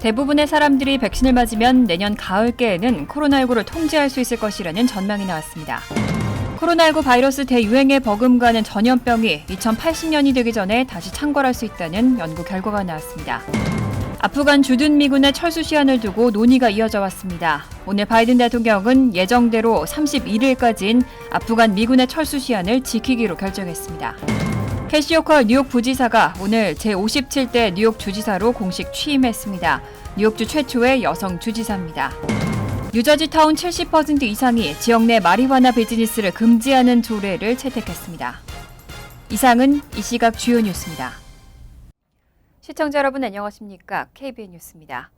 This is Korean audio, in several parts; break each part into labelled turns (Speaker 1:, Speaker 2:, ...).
Speaker 1: 대부분의 사람들이 백신을 맞으면 내년 가을께에는 코로나19를 통제할 수 있을 것이라는 전망이 나왔습니다. 코로나19 바이러스 대유행에 버금가는 전염병이 2080년이 되기 전에 다시 창궐할 수 있다는 연구 결과가 나왔습니다. 아프간 주둔 미군의 철수 시한을 두고 논의가 이어져 왔습니다. 오늘 바이든 대통령은 예정대로 31일까지인 아프간 미군의 철수 시한을 지키기로 결정했습니다. 캐시 오컬 뉴욕 부지사가 오늘 제57대 뉴욕 주지사로 공식 취임했습니다. 뉴욕주 최초의 여성 주지사입니다. 뉴저지 타운 70% 이상이 지역 내 마리화나 비즈니스를 금지하는 조례를 채택했습니다. 이상은 이 시각 주요 뉴스입니다. 시청자 여러분 안녕하십니까? KBN 뉴스입니다.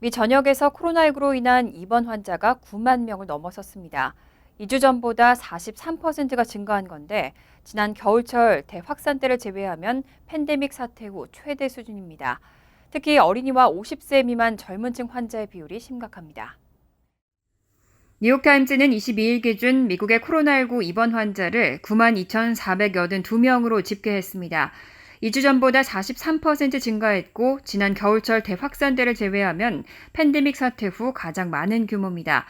Speaker 1: 미 전역에서 코로나19로 인한 입원 환자가 9만 명을 넘어섰습니다. 2주 전보다 43%가 증가한 건데 지난 겨울철 대확산 때를 제외하면 팬데믹 사태 후 최대 수준입니다. 특히 어린이와 50세 미만 젊은 층 환자의 비율이 심각합니다. 뉴욕타임즈는 22일 기준 미국의 코로나19 입원 환자를 9만 2,482명으로 집계했습니다. 2주 전보다 43% 증가했고 지난 겨울철 대확산대를 제외하면 팬데믹 사태 후 가장 많은 규모입니다.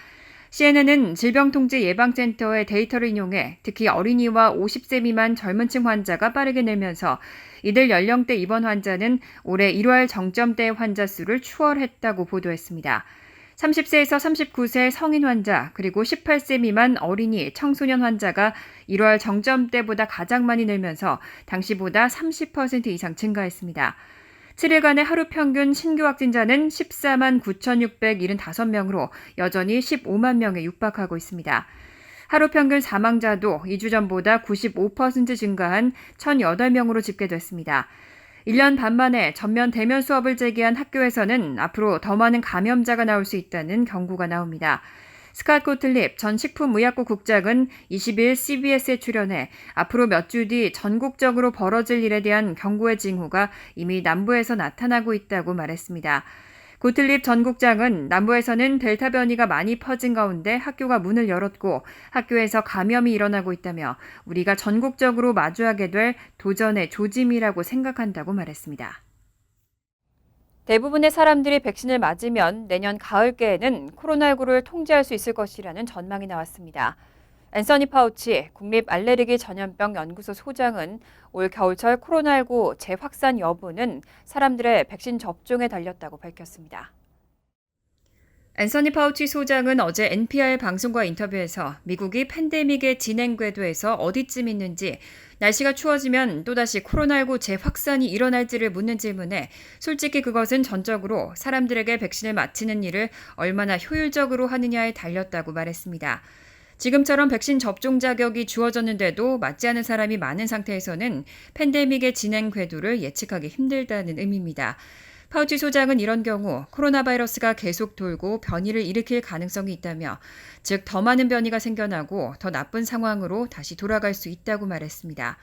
Speaker 1: CNN은 질병통제예방센터의 데이터를 인용해 특히 어린이와 50세 미만 젊은 층 환자가 빠르게 늘면서 이들 연령대 입원 환자는 올해 1월 정점대 환자 수를 추월했다고 보도했습니다. 30세에서 39세 성인 환자, 그리고 18세 미만 어린이, 청소년 환자가 1월 정점대보다 가장 많이 늘면서 당시보다 30% 이상 증가했습니다. 7일간의 하루 평균 신규 확진자는 14만 9,675명으로 여전히 15만 명에 육박하고 있습니다. 하루 평균 사망자도 2주 전보다 95% 증가한 1,008명으로 집계됐습니다. 1년 반 만에 전면 대면 수업을 재개한 학교에서는 앞으로 더 많은 감염자가 나올 수 있다는 경고가 나옵니다. 스캇 고틀립 전 식품의약국 국장은 20일 CBS에 출연해 앞으로 몇 주 뒤 전국적으로 벌어질 일에 대한 경고의 징후가 이미 남부에서 나타나고 있다고 말했습니다. 고틀립 전 국장은 남부에서는 델타 변이가 많이 퍼진 가운데 학교가 문을 열었고 학교에서 감염이 일어나고 있다며 우리가 전국적으로 마주하게 될 도전의 조짐이라고 생각한다고 말했습니다. 대부분의 사람들이 백신을 맞으면 내년 가을께에는 코로나19를 통제할 수 있을 것이라는 전망이 나왔습니다. 앤서니 파우치 국립 알레르기 전염병 연구소 소장은 올 겨울철 코로나19 재확산 여부는 사람들의 백신 접종에 달렸다고 밝혔습니다. 앤서니 파우치 소장은 어제 NPR 방송과 인터뷰에서 미국이 팬데믹의 진행 궤도에서 어디쯤 있는지 날씨가 추워지면 또다시 코로나19 재확산이 일어날지를 묻는 질문에 솔직히 그것은 전적으로 사람들에게 백신을 맞히는 일을 얼마나 효율적으로 하느냐에 달렸다고 말했습니다. 지금처럼 백신 접종 자격이 주어졌는데도 맞지 않은 사람이 많은 상태에서는 팬데믹의 진행 궤도를 예측하기 힘들다는 의미입니다. 파우치 소장은 이런 경우 코로나 바이러스가 계속 돌고 변이를 일으킬 가능성이 있다며 즉 더 많은 변이가 생겨나고 더 나쁜 상황으로 다시 돌아갈 수 있다고 말했습니다.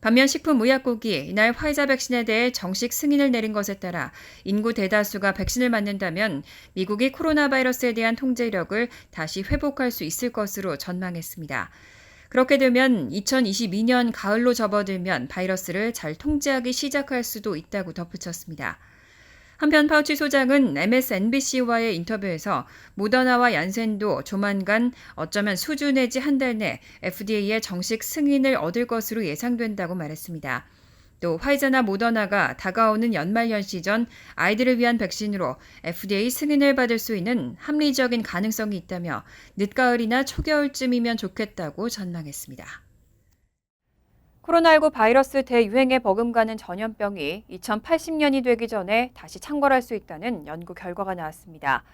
Speaker 1: 반면 식품의약국이 이날 화이자 백신에 대해 정식 승인을 내린 것에 따라 인구 대다수가 백신을 맞는다면 미국이 코로나 바이러스에 대한 통제력을 다시 회복할 수 있을 것으로 전망했습니다. 그렇게 되면 2022년 가을로 접어들면 바이러스를 잘 통제하기 시작할 수도 있다고 덧붙였습니다. 한편 파우치 소장은 MSNBC와의 인터뷰에서 모더나와 얀센도 조만간 어쩌면 수주 내지 한 달 내 FDA의 정식 승인을 얻을 것으로 예상된다고 말했습니다. 또 화이자나 모더나가 다가오는 연말연시 전 아이들을 위한 백신으로 FDA 승인을 받을 수 있는 합리적인 가능성이 있다며 늦가을이나 초겨울쯤이면 좋겠다고 전망했습니다. 코로나19 바이러스 대유행에 버금가는 전염병이 2080년이 되기 전에 다시 창궐할 수 있다는 연구 결과가 나왔습니다.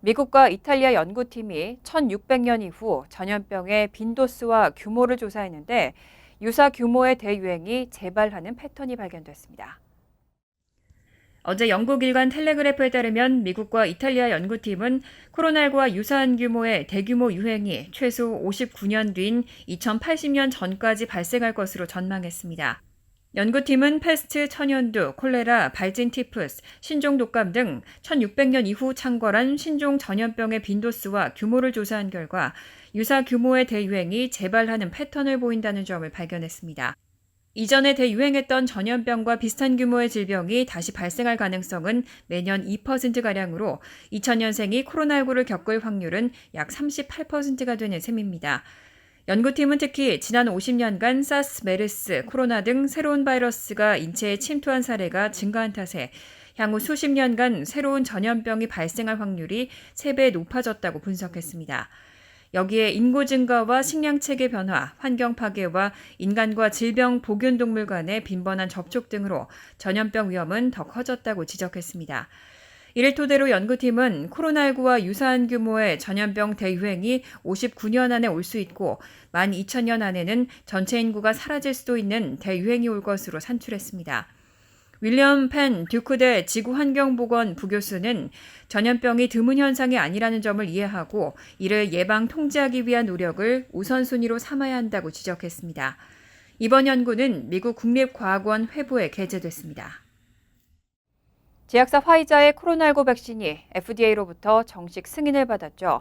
Speaker 1: 미국과 이탈리아 연구팀이 1600년 이후 전염병의 빈도수와 규모를 조사했는데 유사 규모의 대유행이 재발하는 패턴이 발견됐습니다. 어제 영국 일간 텔레그래프에 따르면 미국과 이탈리아 연구팀은 코로나19와 유사한 규모의 대규모 유행이 최소 59년 뒤인 2080년 전까지 발생할 것으로 전망했습니다. 연구팀은 패스트, 천연두, 콜레라, 발진 티푸스, 신종 독감 등 1600년 이후 창궐한 신종 전염병의 빈도수와 규모를 조사한 결과 유사 규모의 대유행이 재발하는 패턴을 보인다는 점을 발견했습니다. 이전에 대유행했던 전염병과 비슷한 규모의 질병이 다시 발생할 가능성은 매년 2%가량으로 2000년생이 코로나19를 겪을 확률은 약 38%가 되는 셈입니다. 연구팀은 특히 지난 50년간 사스, 메르스, 코로나 등 새로운 바이러스가 인체에 침투한 사례가 증가한 탓에 향후 수십 년간 새로운 전염병이 발생할 확률이 3배 높아졌다고 분석했습니다. 여기에 인구 증가와 식량 체계 변화, 환경 파괴와 인간과 질병 보균 동물 간의 빈번한 접촉 등으로 전염병 위험은 더 커졌다고 지적했습니다. 이를 토대로 연구팀은 코로나19와 유사한 규모의 전염병 대유행이 59년 안에 올 수 있고 12,000년 안에는 전체 인구가 사라질 수도 있는 대유행이 올 것으로 산출했습니다. 윌리엄 펜 듀크대 지구환경보건 부교수는 전염병이 드문 현상이 아니라는 점을 이해하고 이를 예방 통제하기 위한 노력을 우선순위로 삼아야 한다고 지적했습니다. 이번 연구는 미국 국립과학원 회부에 게재됐습니다. 제약사 화이자의 코로나19 백신이 FDA로부터 정식 승인을 받았죠.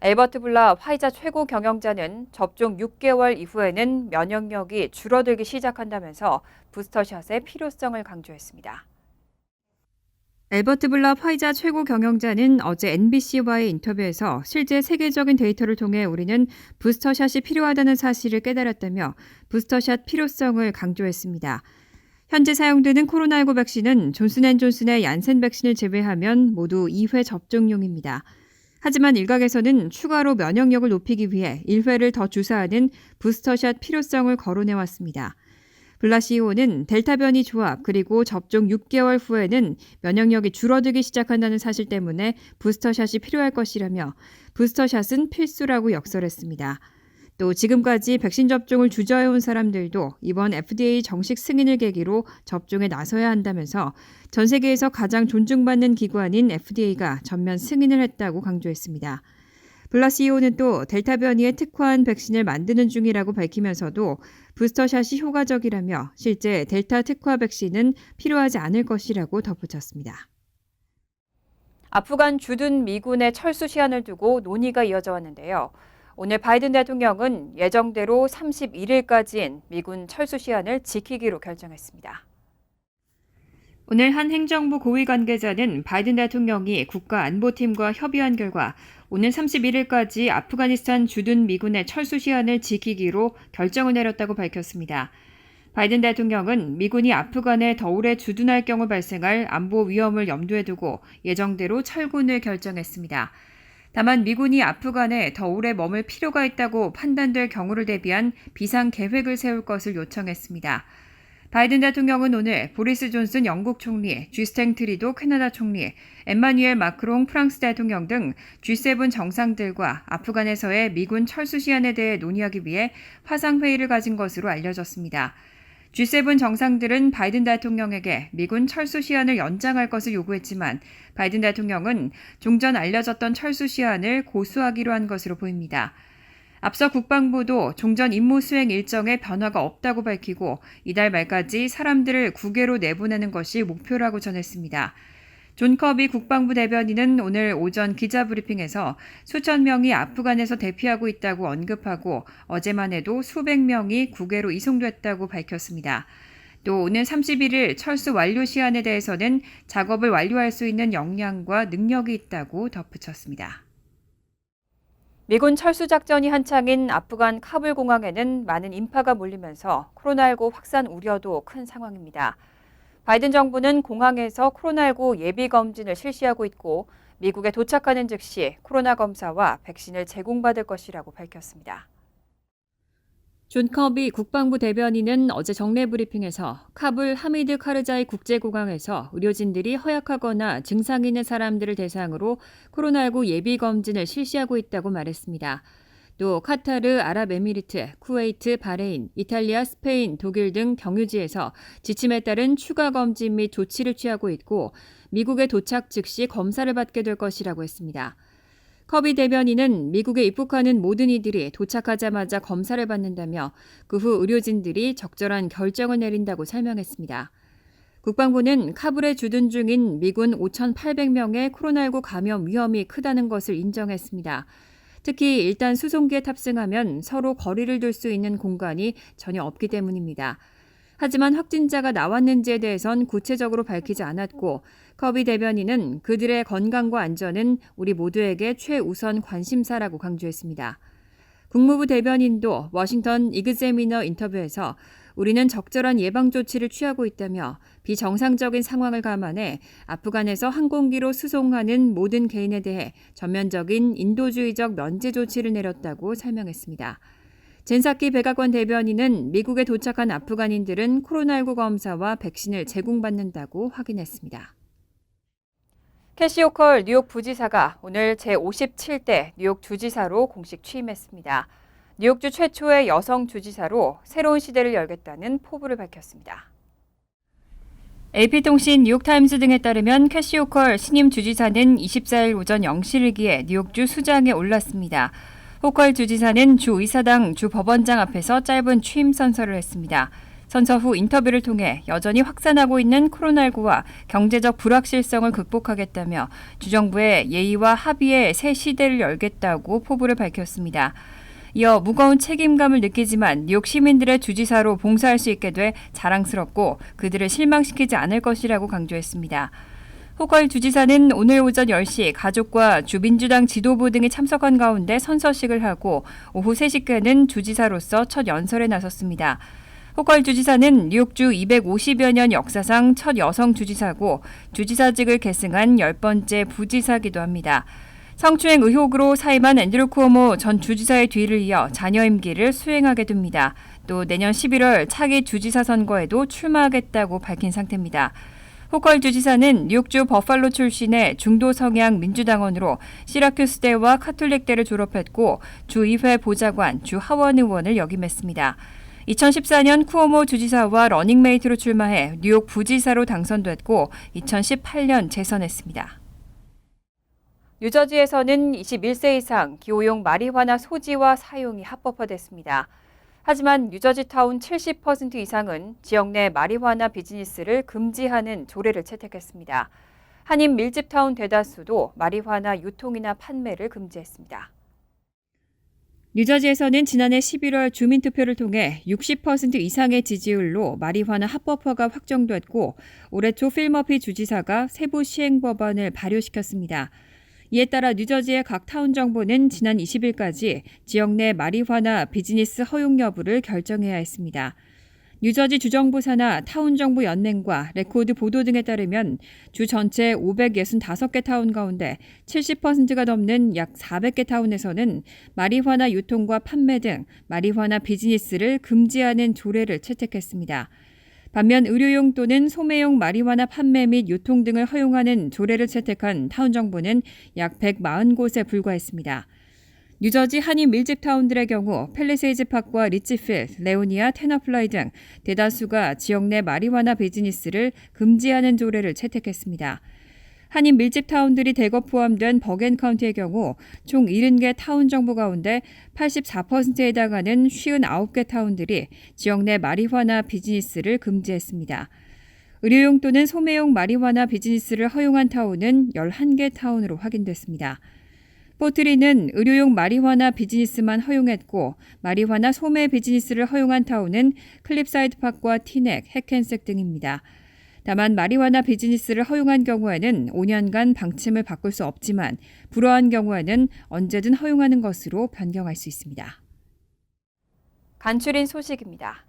Speaker 1: 엘버트 블라 화이자 최고 경영자는 접종 6개월 이후에는 면역력이 줄어들기 시작한다면서 부스터샷의 필요성을 강조했습니다. 엘버트 블라 화이자 최고 경영자는 어제 NBC와의 인터뷰에서 실제 세계적인 데이터를 통해 우리는 부스터샷이 필요하다는 사실을 깨달았다며 부스터샷 필요성을 강조했습니다. 현재 사용되는 코로나19 백신은 존슨앤존슨의 얀센 백신을 제외하면 모두 2회 접종용입니다. 하지만 일각에서는 추가로 면역력을 높이기 위해 1회를 더 주사하는 부스터샷 필요성을 거론해 왔습니다. 블라 CEO는 델타 변이 조합 그리고 접종 6개월 후에는 면역력이 줄어들기 시작한다는 사실 때문에 부스터샷이 필요할 것이라며 부스터샷은 필수라고 역설했습니다. 또 지금까지 백신 접종을 주저해온 사람들도 이번 FDA 정식 승인을 계기로 접종에 나서야 한다면서 전 세계에서 가장 존중받는 기관인 FDA가 전면 승인을 했다고 강조했습니다. 블라 CEO는 또 델타 변이에 특화한 백신을 만드는 중이라고 밝히면서도 부스터샷이 효과적이라며 실제 델타 특화 백신은 필요하지 않을 것이라고 덧붙였습니다. 아프간 주둔 미군의 철수 시한을 두고 논의가 이어져 왔는데요. 오늘 바이든 대통령은 예정대로 31일까지인 미군 철수 시한을 지키기로 결정했습니다. 오늘 한 행정부 고위 관계자는 바이든 대통령이 국가안보팀과 협의한 결과 오는 31일까지 아프가니스탄 주둔 미군의 철수 시한을 지키기로 결정을 내렸다고 밝혔습니다. 바이든 대통령은 미군이 아프간에 더 오래 주둔할 경우 발생할 안보 위험을 염두에 두고 예정대로 철군을 결정했습니다. 다만 미군이 아프간에 더 오래 머물 필요가 있다고 판단될 경우를 대비한 비상 계획을 세울 것을 요청했습니다. 바이든 대통령은 오늘 보리스 존슨 영국 총리, 쥐스탱 트리도 캐나다 총리, 엠마뉴엘 마크롱 프랑스 대통령 등 G7 정상들과 아프간에서의 미군 철수 시한에 대해 논의하기 위해 화상 회의를 가진 것으로 알려졌습니다. G7 정상들은 바이든 대통령에게 미군 철수 시한을 연장할 것을 요구했지만 바이든 대통령은 종전 알려졌던 철수 시한을 고수하기로 한 것으로 보입니다. 앞서 국방부도 종전 임무 수행 일정에 변화가 없다고 밝히고 이달 말까지 사람들을 국외로 내보내는 것이 목표라고 전했습니다. 존 커비 국방부 대변인은 오늘 오전 기자 브리핑에서 수천 명이 아프간에서 대피하고 있다고 언급하고 어제만 해도 수백 명이 국외로 이송됐다고 밝혔습니다. 또 오는 31일 철수 완료 시한에 대해서는 작업을 완료할 수 있는 역량과 능력이 있다고 덧붙였습니다. 미군 철수 작전이 한창인 아프간 카불 공항에는 많은 인파가 몰리면서 코로나19 확산 우려도 큰 상황입니다. 바이든 정부는 공항에서 코로나19 예비 검진을 실시하고 있고 미국에 도착하는 즉시 코로나 검사와 백신을 제공받을 것이라고 밝혔습니다. 존 커비 국방부 대변인은 어제 정례 브리핑에서 카불 하미드 카르자이 국제공항에서 의료진들이 허약하거나 증상 있는 사람들을 대상으로 코로나19 예비 검진을 실시하고 있다고 말했습니다. 또 카타르, 아랍에미리트, 쿠웨이트, 바레인, 이탈리아, 스페인, 독일 등 경유지에서 지침에 따른 추가 검진 및 조치를 취하고 있고 미국에 도착 즉시 검사를 받게 될 것이라고 했습니다. 커비 대변인은 미국에 입국하는 모든 이들이 도착하자마자 검사를 받는다며 그 후 의료진들이 적절한 결정을 내린다고 설명했습니다. 국방부는 카불에 주둔 중인 미군 5,800명의 코로나19 감염 위험이 크다는 것을 인정했습니다. 특히 일단 수송기에 탑승하면 서로 거리를 둘 수 있는 공간이 전혀 없기 때문입니다. 하지만 확진자가 나왔는지에 대해선 구체적으로 밝히지 않았고 커비 대변인은 그들의 건강과 안전은 우리 모두에게 최우선 관심사라고 강조했습니다. 국무부 대변인도 워싱턴 이그제미너 인터뷰에서 우리는 적절한 예방 조치를 취하고 있다며 비정상적인 상황을 감안해 아프간에서 항공기로 수송하는 모든 개인에 대해 전면적인 인도주의적 면제 조치를 내렸다고 설명했습니다. 젠사키 백악관 대변인은 미국에 도착한 아프간인들은 코로나19 검사와 백신을 제공받는다고 확인했습니다. 캐시 오컬 뉴욕 부지사가 오늘 제57대 뉴욕 주지사로 공식 취임했습니다. 뉴욕주 최초의 여성 주지사로 새로운 시대를 열겠다는 포부를 밝혔습니다. AP통신, 뉴욕타임스 등에 따르면 캐시 오컬 신임 주지사는 24일 오전 0시를 기해 뉴욕주 수장에 올랐습니다. 호컬 주지사는 주 의사당 주 법원장 앞에서 짧은 취임 선서를 했습니다. 선서 후 인터뷰를 통해 여전히 확산하고 있는 코로나19와 경제적 불확실성을 극복하겠다며 주정부의 예의와 합의의 새 시대를 열겠다고 포부를 밝혔습니다. 이어 무거운 책임감을 느끼지만 뉴욕 시민들의 주지사로 봉사할 수 있게 돼 자랑스럽고 그들을 실망시키지 않을 것이라고 강조했습니다. 호컬 주지사는 오늘 오전 10시 가족과 주민주당 지도부 등이 참석한 가운데 선서식을 하고 오후 3시께는 주지사로서 첫 연설에 나섰습니다. 호컬 주지사는 뉴욕주 250여 년 역사상 첫 여성 주지사고 주지사직을 계승한 열 번째 부지사기도 합니다. 성추행 의혹으로 사임한 앤드루 쿠오모 전 주지사의 뒤를 이어 자녀 임기를 수행하게 됩니다. 또 내년 11월 차기 주지사 선거에도 출마하겠다고 밝힌 상태입니다. 호컬 주지사는 뉴욕주 버팔로 출신의 중도 성향 민주당원으로 시라큐스대와 카톨릭대를 졸업했고 주의회 보좌관, 주 하원 의원을 역임했습니다. 2014년 쿠오모 주지사와 러닝메이트로 출마해 뉴욕 부지사로 당선됐고 2018년 재선했습니다. 뉴저지에서는 21세 이상 기호용 마리화나 소지와 사용이 합법화됐습니다. 하지만 뉴저지 타운 70% 이상은 지역 내 마리화나 비즈니스를 금지하는 조례를 채택했습니다. 한인 밀집 타운 대다수도 마리화나 유통이나 판매를 금지했습니다. 뉴저지에서는 지난해 11월 주민투표를 통해 60% 이상의 지지율로 마리화나 합법화가 확정됐고 올해 조 필머피 주지사가 세부 시행 법안을 발효시켰습니다. 이에 따라 뉴저지의 각 타운 정부는 지난 20일까지 지역 내 마리화나 비즈니스 허용 여부를 결정해야 했습니다. 뉴저지 주정부 산하 타운 정부 연맹과 레코드 보도 등에 따르면 주 전체 565개 타운 가운데 70%가 넘는 약 400개 타운에서는 마리화나 유통과 판매 등 마리화나 비즈니스를 금지하는 조례를 채택했습니다. 반면 의료용 또는 소매용 마리화나 판매 및 유통 등을 허용하는 조례를 채택한 타운 정부는 약 140곳에 불과했습니다. 뉴저지 한인 밀집 타운들의 경우 펠리세이즈 파크와 리치필, 레오니아, 테너플라이 등 대다수가 지역 내 마리화나 비즈니스를 금지하는 조례를 채택했습니다. 한인 밀집 타운들이 대거 포함된 버겐 카운티의 경우 총 70개 타운 정부 가운데 84%에 해당하는 59개 타운들이 지역 내 마리화나 비즈니스를 금지했습니다. 의료용 또는 소매용 마리화나 비즈니스를 허용한 타운은 11개 타운으로 확인됐습니다. 포트리는 의료용 마리화나 비즈니스만 허용했고 마리화나 소매 비즈니스를 허용한 타운은 클립사이드 파크와 티넥, 해켄색 등입니다. 다만 마리화나 비즈니스를 허용한 경우에는 5년간 방침을 바꿀 수 없지만 불허한 경우에는 언제든 허용하는 것으로 변경할 수 있습니다. 간추린 소식입니다.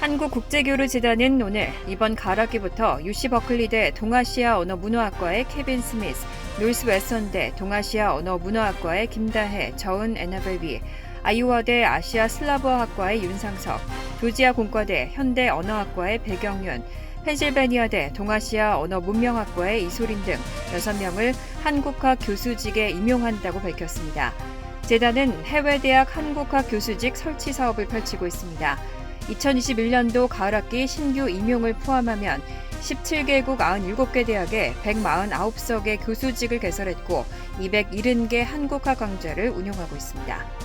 Speaker 1: 한국국제교류재단은 오늘 이번 가락기부터 UC 버클리대 동아시아 언어 문화학과의 케빈 스미스, 노스 웨스턴대 동아시아 언어 문화학과의 김다혜, 저은 에나벨비, 아이오와대 아시아 슬라브어학과의 윤상석, 조지아 공과대 현대 언어학과의 배경윤, 펜실베니아대 동아시아 언어 문명학과의 이소린 등 6명을 한국학 교수직에 임용한다고 밝혔습니다. 재단은 해외 대학 한국학 교수직 설치 사업을 펼치고 있습니다. 2021년도 가을학기 신규 임용을 포함하면 17개국 97개 대학에 149석의 교수직을 개설했고 270개 한국화 강좌를 운영하고 있습니다.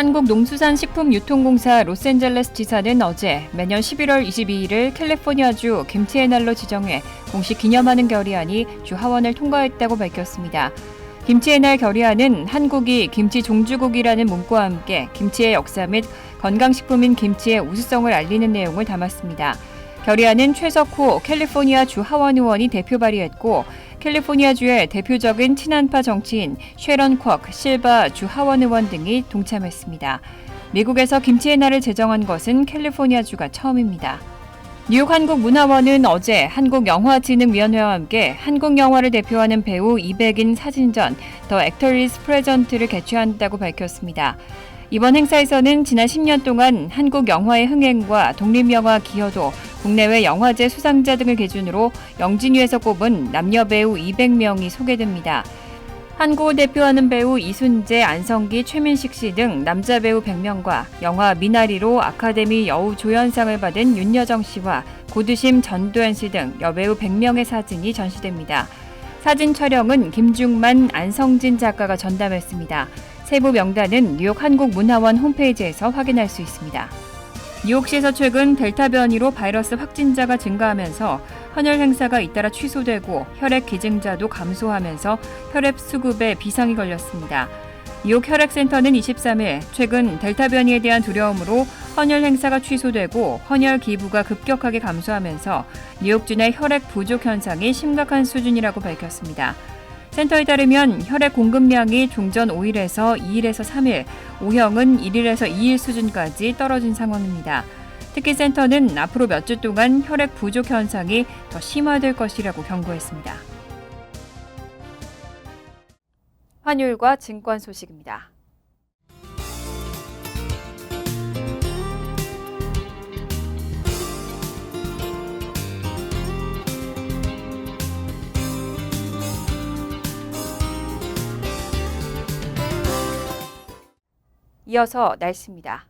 Speaker 1: 한국농수산식품유통공사 로스앤젤레스 지사는 어제 매년 11월 22일을 캘리포니아주 김치의 날로 지정해 공식 기념하는 결의안이 주 하원을 통과했다고 밝혔습니다. 김치의 날 결의하는 한국이 김치 종주국이라는 문구와 함께 김치의 역사 및 건강식품인 김치의 우수성을 알리는 내용을 담았습니다. 결의안은 최석호 캘리포니아 주 하원 의원이 대표 발의했고 캘리포니아 주의 대표적인 친한파 정치인 쉐런 쿼크 실바 주 하원 의원 등이 동참했습니다. 미국에서 김치의 날을 제정한 것은 캘리포니아 주가 처음입니다. 뉴욕 한국문화원은 어제 한국영화진흥위원회와 함께 한국 영화를 대표하는 배우 200인 사진전 더 액터리스 프레전트를 개최한다고 밝혔습니다. 이번 행사에서는 지난 10년 동안 한국 영화의 흥행과 독립영화 기여도, 국내외 영화제 수상자 등을 기준으로 영진위에서 꼽은 남녀 배우 200명이 소개됩니다. 한국을 대표하는 배우 이순재, 안성기, 최민식 씨 등 남자 배우 100명과 영화 미나리로 아카데미 여우 조연상을 받은 윤여정 씨와 고두심 전도연 씨 등 여배우 100명의 사진이 전시됩니다. 사진 촬영은 김중만, 안성진 작가가 전담했습니다. 세부 명단은 뉴욕 한국문화원 홈페이지에서 확인할 수 있습니다. 뉴욕시에서 최근 델타 변이로 바이러스 확진자가 증가하면서 헌혈 행사가 잇따라 취소되고 혈액 기증자도 감소하면서 혈액 수급에 비상이 걸렸습니다. 뉴욕 혈액센터는 23일 최근 델타 변이에 대한 두려움으로 헌혈 행사가 취소되고 헌혈 기부가 급격하게 감소하면서 뉴욕 주 내 혈액 부족 현상이 심각한 수준이라고 밝혔습니다. 센터에 따르면 혈액 공급량이 종전 5일에서 2일에서 3일, O형은 1일에서 2일 수준까지 떨어진 상황입니다. 특히 센터는 앞으로 몇 주 동안 혈액 부족 현상이 더 심화될 것이라고 경고했습니다. 환율과 증권 소식입니다. 이어서 날씨입니다.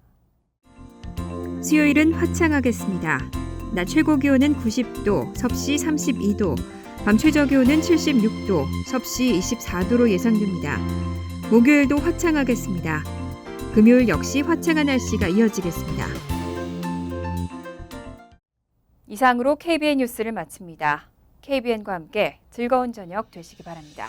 Speaker 1: 수요일은 화창하겠습니다. 낮 최고 기온은 90도, 섭씨 32도, 밤 최저 기온은 76도, 섭씨 24도로 예상됩니다. 목요일도 화창하겠습니다. 금요일 역시 화창한 날씨가 이어지겠습니다. 이상으로 KBN 뉴스를 마칩니다. KBN과 함께 즐거운 저녁 되시기 바랍니다.